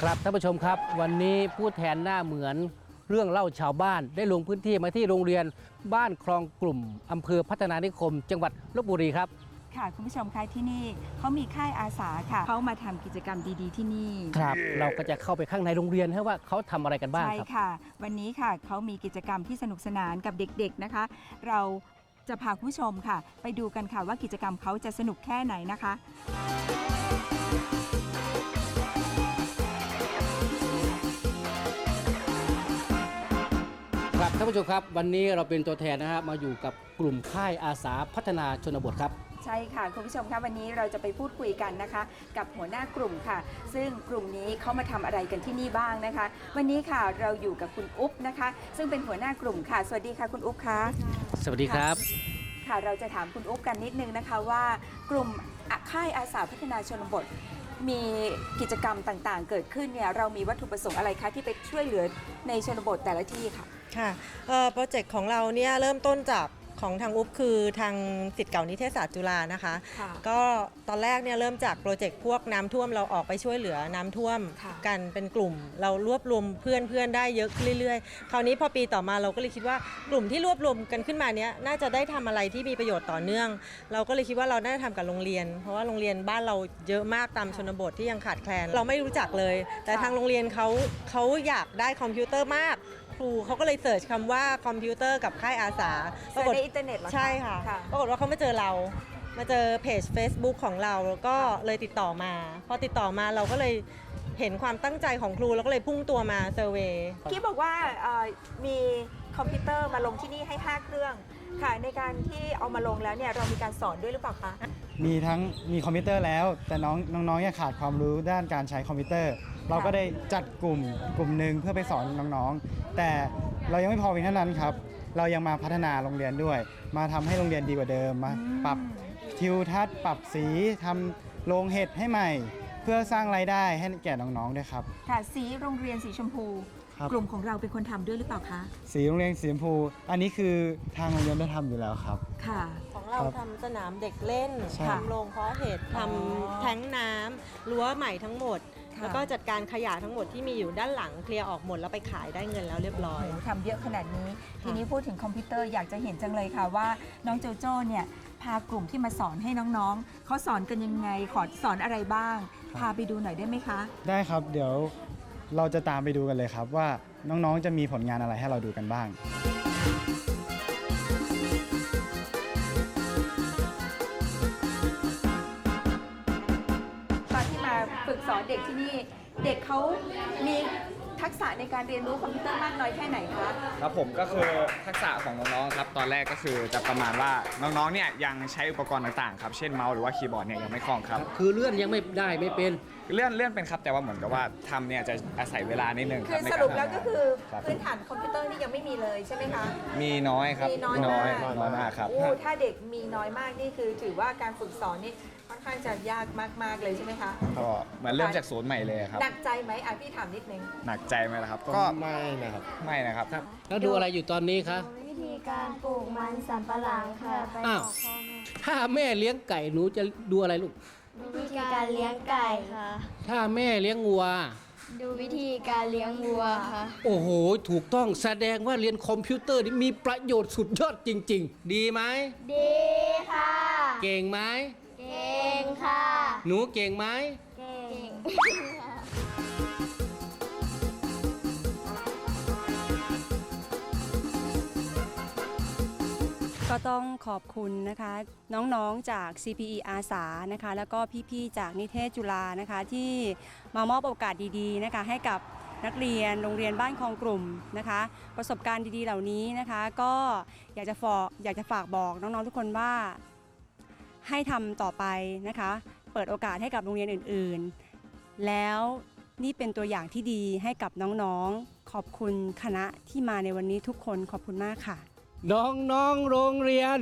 ครับท่านผู้ชมครับ วันนี้ผู้แทนหน้าเหมือนเรื่องเล่าชาวบ้านได้ลงพื้นที่มาที่โรงเรียนบ้านคลองกลุ่มอำเภอพัฒนานิคม จังหวัดลบบุรีครับค่ะคุณผู้ชมคะที่นี่เขามีค่ายอาสาค่ะเขามาทำกิจกรรมดีๆที่นี่ครับ เราก็จะเข้าไปข้างในโรงเรียนให้ว่าเขาทำอะไรกันบ้างใช่ครับค่ะ วันนี้ค่ะเขามีกิจกรรมที่สนุกสนานกับเด็ก ๆนะคะ เราจะพาคุณผู้ชมค่ะ ไปดูกันค่ะว่ากิจกรรมเขาจะสนุกแค่ไหนนะคะานผู้ชมครับ วันนี้เราเป็นตัวแทนนะครับมาอยู่กับกลุ่มค่ายอาสาพัฒนาชนบทครับ ใช่ค่ะ คุณผู้ชมคะวันนี้เราจะไปพูดคุยกันนะคะ กับหัวหน้ากลุ่มค่ะ ซึ่งกลุ่มนี้เขามาทำอะไรกันที่นี่บ้างนะคะ วันนี้ค่ะเราอยู่กับคุณอุ๊บนะคะ ซึ่งเป็นหัวหน้ากลุ่มค่ะ สวัสดีค่ะคุณอุ๊บคะสวัสดีครับ ค่ะเราจะถามคุณอุ๊บกันนิดนึงนะคะว่ากลุ่มอะค่ายอาสาพัฒนาชนบท มีกิจกรรมต่างๆ เกิดขึ้นเนี่ยเรามีวัตถุประสงค์อะไรคะที่ไปช่วยเหลือในชนบทแต่ละที่ค่ะ ค่ะเอ่อโปรเจกต์ของเราเนี่ยเริ่มต้นจากของทางอุ๊บคือทางสิทธิ์เก่านิเทศศาสตร์จุฬานะคะ ค่ะก็ตอนแรกเนี่ยเริ่มจากโปรเจกต์พวกน้ำท่วมเราออกไปช่วยเหลือน้ำท่วมค่ะ กันเป็นกลุ่ม เรารวบรวมเพื่อนเพื่อนได้เยอะขึ้นเรื่อยๆ คราวนี้พอปีต่อมาเราก็เลยคิดว่ากลุ่มที่รวบรวมกันขึ้นมาเนี้ยน่าจะได้ทำอะไรที่มีประโยชน์ต่อเนื่อง เราก็เลยคิดว่าเราน่าจะทำกับโรงเรียน เพราะว่าโรงเรียนบ้านเราเยอะมากตามชนบทที่ยังขาดแคลน เราไม่รู้จักเลย แต่ทางโรงเรียนเขาเขาอยากได้คอมพิวเตอร์มาก ครูเขาก็เลยเสิร์ชคำว่าคอมพิวเตอร์กับค่ายอาสาเสิร์ชในอินเทอร์เน็ตเหรอคะใช่ค่ะค่ะปรากฏว่าเขามาเจอเรา มาเจอเพจ Facebook ของเราแล้วก็เลยติดต่อมา พอติดต่อมาเราก็เลยเห็นความตั้งใจของครูแล้วก็เลยพุ่งตัวมาเซอร์เวย์ที่บอกว่าเอ่อมีคอมพิวเตอร์มาลงที่นี่ให้ 5 เครื่องค่ะในการที่เอามาลงแล้วเนี่ยเรามีการสอนด้วยหรือเปล่าคะมีทั้งมีคอมพิวเตอร์แล้ว แต่น้องน้องๆยังขาดความรู้ด้านการใช้คอมพิวเตอร์ เราก็ได้จัดกลุ่มกลุ่มหนึ่งเพื่อไปสอนน้องๆ แต่เรายังไม่พอเพียงเท่านั้นครับ เรายังมาพัฒนาโรงเรียนด้วย มาทำให้โรงเรียนดีกว่าเดิมมาปรับทิวทัศน์ปรับสีทำโรงเห็ดให้ใหม่ เพื่อสร้างรายได้ให้แก่น้องๆด้วยครับ ค่ะสีโรงเรียนสีชมพู ครับ กลุ่มของเราเป็นคนทำด้วยหรือเปล่าคะ สีโรงเรียนสีชมพู อันนี้คือทางโรงเรียนได้ทำอยู่แล้วครับ ค่ะ ของเราครับทำสนามเด็กเล่นใช่ ทำโรงเพาะเห็ดอ๋อทำแท้งน้ำรั้วใหม่ทั้งหมด ค่ะ แล้วก็จัดการขยะทั้งหมดที่มีอยู่ด้านหลังเคลียร์ออกหมดแล้วไปขายได้เงินแล้วเรียบร้อย โอ้โหทำเยอะขนาดนี้ ทีนี้พูดถึงคอมพิวเตอร์อยากจะเห็นจังเลยค่ะว่าน้องโจโจ้เนี่ยพากลุ่มที่มาสอนให้น้องๆเขาสอนกันยังไงขอสอนอะไรบ้าง พาไปดูหน่อยได้ไหมคะ ได้ครับ เดี๋ยวเราจะตามไปดูกันเลยครับว่าน้องๆจะมีผลงานอะไรให้เราดูกันบ้าง ฝึกสอนเด็กที่นี่ เด็กเขามีทักษะในการเรียนรู้คอมพิวเตอร์มากน้อยแค่ไหนคะ ครับผมก็คือทักษะของน้องๆครับตอนแรกก็คือจะประมาณว่าน้องๆเนี่ยยังใช้อุปกรณ์ต่างๆครับเช่นเมาส์หรือว่าคีย์บอร์ดเนี่ยยังไม่คล่องครับคือเลื่อนยังไม่ได้ไม่เป็น เลื่อนเลื่อนเป็นครับแต่ว่าเหมือนกับว่าทำเนี่ยจะอาศัยเวลานิดนึงคคืรับอในสการรุปทำแล้วก็คือครับพื้นฐานคอมพิวเตอร์นี่ยังไม่มีเลยใช่ไหมคะ มีน้อยครับมีน้อยน้อยมาก น้อยมากครับโอ้ถ้าเด็กมีน้อยมากนี่คือถือว่าการฝึกสอนนี่ค่อน ข้างจะยากมากๆเลยใช่ไหมคะก็เหมือนเริ่มจากศูนย์ใหม่เลยครับ หนักใจไหมอะพี่ถามนิดนึง หนักใจไหมล่ะครับ ก็ไม่นะครับ ไม่นะครับ แล้วดูอะไรอยู่ตอนนี้คะ วิธีการปลูกมันสำปะหลังค่ะ ไปอ้าวบอกพ่อแม่ถ้าแม่เลี้ยงไก่หนูจะดูอะไรลูก วิธีการเลี้ยงไก่ค่ะ ถ้าแม่เลี้ยงวัว ดูวิธีการเลี้ยงวัวค่ะ โอ้โห ถูกต้องแสดงว่าเรียนคอมพิวเตอร์นี่มีประโยชน์สุดยอดจริง ๆ ดีไหม ดีค่ะ เก่งไหม เก่งค่ะ หนูเก่งไหม เก่ง ก็ต้องขอบคุณนะคะ น้องๆจาก CPE อาสานะคะ แล้วก็พี่ๆจากนิเทศจุฬานะคะ ที่มามอบโอกาสดีๆนะคะ ให้กับนักเรียนโรงเรียนบ้านคลองกลุ่มนะคะ ประสบการณ์ดีๆเหล่านี้นะคะ ก็อยากจะฝากอยากจะฝากบอกน้องๆทุกคนว่า ให้ทำต่อไปนะคะ เปิดโอกาสให้กับโรงเรียนอื่นๆ แล้วนี่เป็นตัวอย่างที่ดีให้กับน้องๆ ขอบคุณคณะที่มาในวันนี้ทุกคนขอบคุณมากค่ะ น้องๆ โรงเรียน